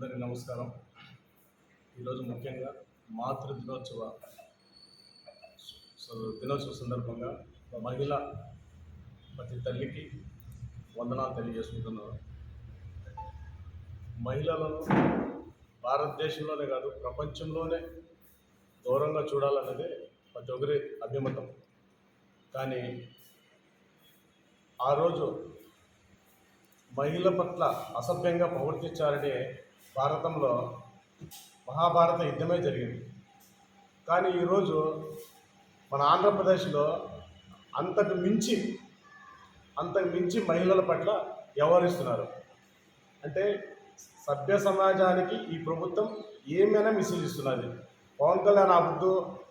అందరికీ నమస్కారం. ఈరోజు ముఖ్యంగా మాతృ దినోత్సవ స- దినోత్సవ సందర్భంగా ఒక మహిళ ప్రతి తల్లికి వందనాలు తెలియజేసుకుంటున్నారు మహిళలను భారతదేశంలోనే కాదు ప్రపంచంలోనే దూరంగా చూడాలన్నది ప్రతి ఒక్కరి అభిమతం. కానీ ఆ రోజు మహిళ పట్ల అసభ్యంగా ప్రవర్తించారని భారతంలో మహాభారత యుద్ధమే జరిగింది. కానీ ఈరోజు మన ఆంధ్రప్రదేశ్లో అంతకు మించి అంతకు మించి మహిళల పట్ల వ్యవహరిస్తున్నారు. అంటే సభ్య సమాజానికి ఈ ప్రభుత్వం ఏమైనా మిస్యూజ్ ఇస్తున్నది? పవన్ కళ్యాణ్ ఆ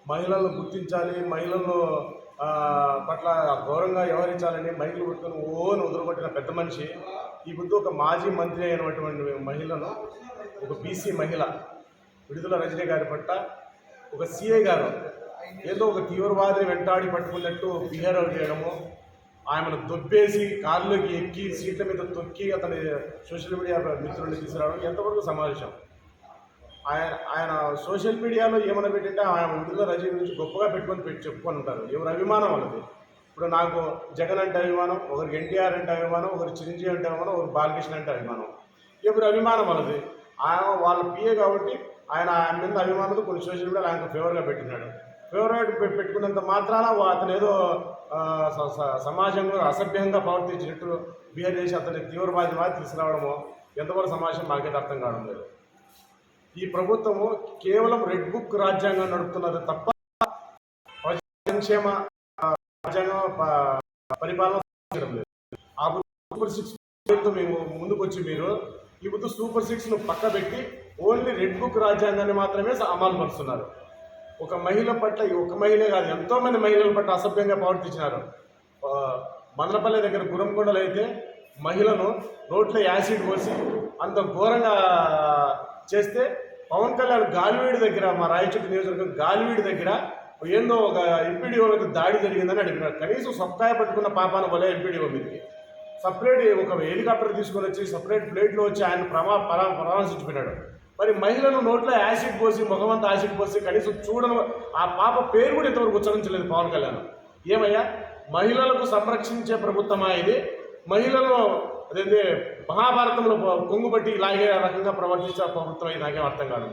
మహిళలను గుర్తించాలి మహిళలను పట్ల ఘోరంగా వ్యవహరించాలని మైకులు పట్టుకొని ఓని వదిలిపెట్టిన పెద్ద మనిషి ఈ బుద్ధు ఒక మాజీ మంత్రి అయినటువంటి మహిళను ఒక బీసీ మహిళ విడుదల రజనీ గారి పట్ల ఒక సిఐ గారు ఏదో ఒక తీవ్రవాదిని వెంటాడి పట్టుకున్నట్టు బిహేవ్ చేయడము ఆమెను దొబ్బేసి కారులోకి ఎక్కి సీట్ల మీద తొక్కి అతని సోషల్ మీడియా మిత్రుల్ని తీసుకురావడం ఎంతవరకు సమావేశం? ఆయన ఆయన సోషల్ మీడియాలో ఏమైనా పెట్టింటే ఆయన విడుదల రజనీ గురించి గొప్పగా పెట్టుకొని పెట్టి చెప్పుకొని ఉంటారు. ఎవరి అభిమానం వాళ్ళది? ఇప్పుడు నాకు జగన్ అంటే అభిమానం ఒకరికి ఎన్టీఆర్ అంటే అభిమానం ఒకరు చిరంజీవి అంటే అభిమానం ఒకరు బాలకృష్ణ అంటే అభిమానం. ఎవరు అభిమానం వాళ్ళది? ఆయన వాళ్ళ పిఏ కాబట్టి ఆయన ఆయన మీద అభిమానులు కొన్ని సోషల్ మీడియాలో ఆయనకు ఫేవర్గా పెట్టినాడు. ఫేవరెట్ పెట్టుకున్నంత మాత్రాన వా- అతను ఏదో స- సమాజంలో అసభ్యంగా ప్రవర్తించినట్టు బిహేవ్ చేసి అతని తీవ్రవాది వాది తీసుకురావడము ఎంతవరకు సమాజం మాకైతే అర్థం కావడం లేదు. ఈ ప్రభుత్వము కేవలం రెడ్ బుక్ రాజ్యాంగం నడుపుతున్నది తప్ప ప్రజా సంక్షేమ రాజ్యాంగం పరిపాలన లేదు. ఆ బుద్ధి సిక్స్ మేము ముందుకొచ్చి మీరు ఈ బుద్ధి సూపర్ సిక్స్ను పక్క పెట్టి ఓన్లీ రెడ్ బుక్ రాజ్యాంగాన్ని మాత్రమే అమలు పరుస్తున్నారు. ఒక మహిళ పట్ల ఈ ఒక మహిళ కాదు ఎంతో మంది మహిళల పట్ల అసభ్యంగా ప్రవర్తించినారు. ఆ, దగ్గర గురంకొండలు అయితే మహిళను రోడ్లో యాసిడ్ పోసి అంత ఘోరంగా చేస్తే పవన్ కళ్యాణ్ గాలివీడి దగ్గర మా రాయచోటి నియోజకవర్గం గాలివీడి దగ్గర ఏందో ఒక ఎంపీడీఓలకు దాడి జరిగిందని అడిగినారు. కనీసం సొక్కాయ పట్టుకున్న పాపాన వలే ఎంపీడీఓ మీదకి. సపరేట్ ఒక హెలికాప్టర్ తీసుకొని వచ్చి సపరేట్ ప్లేట్లో వచ్చి ఆయన ప్రమా పరా పరామర్శించిపోయినాడు మరి మహిళను నోట్లో యాసిడ్ పోసి ముఖమంతా యాసిడ్ పోసి కనీసం చూడను ఆ పాప పేరు కూడా ఇంతవరకు ఉచ్చరించలేదు పవన్ కళ్యాణ్. ఏమయ్యా? మహిళలకు సంరక్షించే ప్రభుత్వమా ఇది? మహిళలను అదే మహాభారతంలో కొంగుబట్టి ఇలాగే రకంగా ప్రవర్తించే ప్రభుత్వం ఇది నాకేం అర్థం కాదు.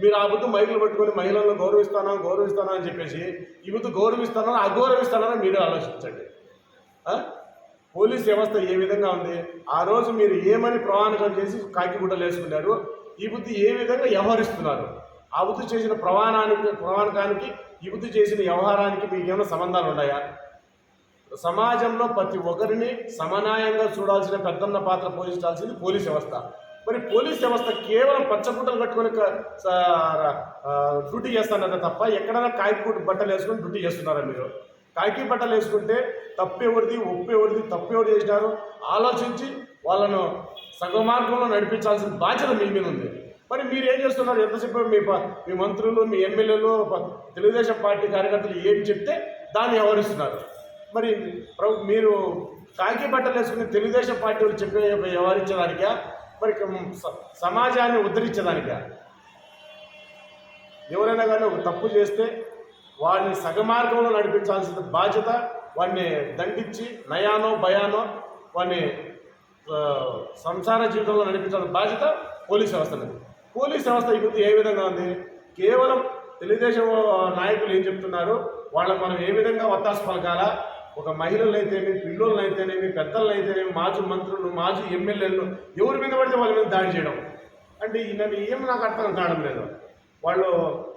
మీరు ఆ బుద్ధి మైకులు పట్టుకొని మహిళలను గౌరవిస్తానా గౌరవిస్తానా అని చెప్పేసి ఈ బుద్ధి గౌరవిస్తానా అగౌరవిస్తానని మీరే ఆలోచించండి. పోలీస్ వ్యవస్థ ఏ విధంగా ఉంది? ఆ రోజు మీరు ఏమని ప్రమాణకం చేసి కాకిగుడ్డలు వేసుకున్నారు? ఈ బుద్ధి ఏ విధంగా వ్యవహరిస్తున్నారు? ఆ బుద్ధి చేసిన ప్రమాణానికి ప్రమాణకానికి ఈ బుద్ధి చేసిన వ్యవహారానికి మీకు ఏమైనా సంబంధాలు ఉన్నాయా? సమాజంలో ప్రతి ఒక్కరిని సమన్యాయంగా చూడాల్సిన పెద్దన్న పాత్ర పోషించాల్సింది పోలీస్ వ్యవస్థ. మరి పోలీస్ వ్యవస్థ కేవలం పచ్చగుడ్డలు కట్టుకొని డ్యూటీ చేస్తానంటే తప్ప ఎక్కడైనా కాయకూట బట్టలు వేసుకొని డ్యూటీ చేస్తున్నారా మీరు? కాకి బట్టలు వేసుకుంటే తప్పెవరిది ఎవరిది ఒప్పు ఎవరిది చేసినారు ఆలోచించి వాళ్ళను సగమార్గంలో నడిపించాల్సిన బాధ్యత మీ మీద ఉంది. మరి మీరు ఏం చేస్తున్నారు? ఎంతసేపు మీ మీ మంత్రులు మీ ఎమ్మెల్యేలు తెలుగుదేశం పార్టీ కార్యకర్తలు ఏం చెప్తే దాన్ని వ్యవహరిస్తున్నారు. మరి ప్రభు మీరు కాకి బట్టలు వేసుకుని తెలుగుదేశం పార్టీ వాళ్ళు చెప్పే వ్యవహరించడానికా? మరి స- సమాజాన్ని ఉద్ధరించడానికా? ఎవరైనా కానీ ఒక తప్పు చేస్తే వాడిని సగమార్గంలో నడిపించాల్సిన బాధ్యత వాడిని దండించి నయానో భయానో వాడిని సంసార జీవితంలో నడిపించాల్సిన బాధ్యత పోలీస్ వ్యవస్థ పోలీస్ వ్యవస్థ ఇప్పుడు ఏ విధంగా ఉంది? కేవలం తెలుగుదేశం నాయకులు ఏం చెప్తున్నారు? వాళ్ళకు మనం ఏ విధంగా వత్తాసు పలకాలా? ఒక మహిళలు పిల్లలనైతేనేమి పెద్దలనైతేనేమి మాజీ మంత్రులు మాజీ ఎమ్మెల్యేలు ఎవరి మీద పడితే వాళ్ళ మీద దాడి చేయడం. అంటే నన్ను ఏం నాకు అర్థం కావడం లేదు. వాళ్ళు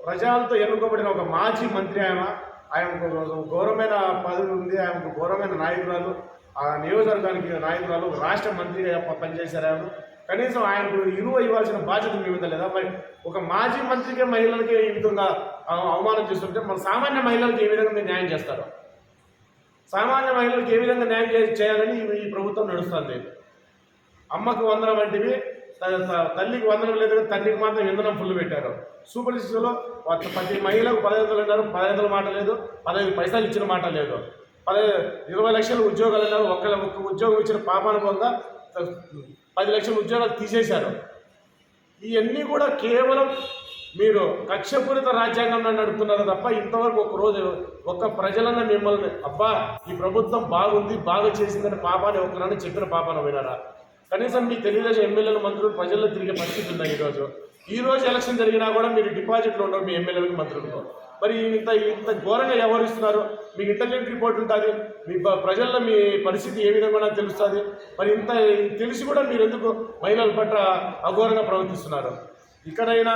ప్రజలతో ఎన్నుకోబడిన ఒక మాజీ మంత్రి ఆయన. ఆయనకు గౌరవమైన పదవి ఉంది. ఆయనకు గౌరవమైన నాయకురాలు. ఆ నియోజకవర్గానికి నాయకురాలు రాష్ట్ర మంత్రిగా పనిచేశారు ఆయన. కనీసం ఆయనకు ఇరువ ఇవ్వాల్సిన బాధ్యత మీ మీద లేదా? మరి ఒక మాజీ మంత్రికే మహిళలకి ఈ విధంగా అవమానం చేస్తుంటే మన సామాన్య మహిళలకు ఏ విధంగా మీరు న్యాయం చేస్తారు? సామాన్య మహిళలకు ఏ విధంగా న్యాయం చే- చేయాలని ఈ- ప్రభుత్వం నడుస్తుంది. అమ్మకు వందనం వంటివి తల్లికి వందనం లేదు కానీ తండ్రికి మాత్రం ఇంధనం ఫుల్ పెట్టారు. సూపర్ లిస్టులో ప్రతి మహిళకు పదహైదు వందలు అన్నారు పదహైదు మాట లేదు పదహైదు పైసలు ఇచ్చిన మాట లేదు. పదహైదు ఇరవై లక్షల ఉద్యోగాలు అన్నారు ఒక్క ఒక్క ఉద్యోగం ఇచ్చిన పాపానుభవంగా పది లక్షల ఉద్యోగాలు తీసేశారు. ఇవన్నీ కూడా కేవలం మీరు కక్షపూరిత రాజ్యాంగంలో నడుపుతున్నారు తప్ప ఇంతవరకు ఒక రోజు ఒక్క ప్రజలన్న మిమ్మల్ని అబ్బా ఈ ప్రభుత్వం బాగుంది బాగా చేసిందని పాపాన్ని ఒకరని చెప్పిన పాపాన వినారా కనీసం మీ తెలుగుదేశం ఎమ్మెల్యేలు మంత్రులు ప్రజల్లో తిరిగే పరిస్థితి ఉందా ఈరోజు? ఈ రోజు ఎలక్షన్ జరిగినా కూడా మీరు డిపాజిట్లు ఉండవు మీ ఎమ్మెల్యేలకు మంత్రులకు మరి ఇంత ఇంత ఘోరంగా వ్యవహరిస్తున్నారు. మీకు ఇంటెలిజెంట్ రిపోర్ట్ ఉంటుంది. మీ ప్రజల్లో మీ పరిస్థితి ఏ విధంగా తెలుస్తుంది. మరి ఇంత తెలిసి కూడా మీరు ఎందుకు మహిళల పట్ల అఘోరంగా ప్రవర్తిస్తున్నారు? ఇక్కడైనా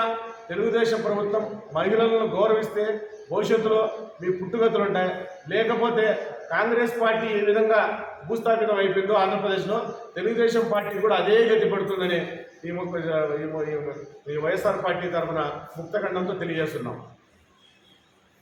తెలుగుదేశం ప్రభుత్వం మహిళలను గౌరవిస్తే భవిష్యత్తులో మీ పుట్టుగతులు ఉంటాయి. లేకపోతే కాంగ్రెస్ పార్టీ ఏ విధంగా భూస్థాపితం అయిపోయిందో ఆంధ్రప్రదేశ్లో తెలుగుదేశం పార్టీ కూడా అదే గతి పడుతుందని ఈ ఈ- ఈ వైఎస్ఆర్ పార్టీ తరఫున ముక్తఖండంతో తెలియజేస్తున్నాం.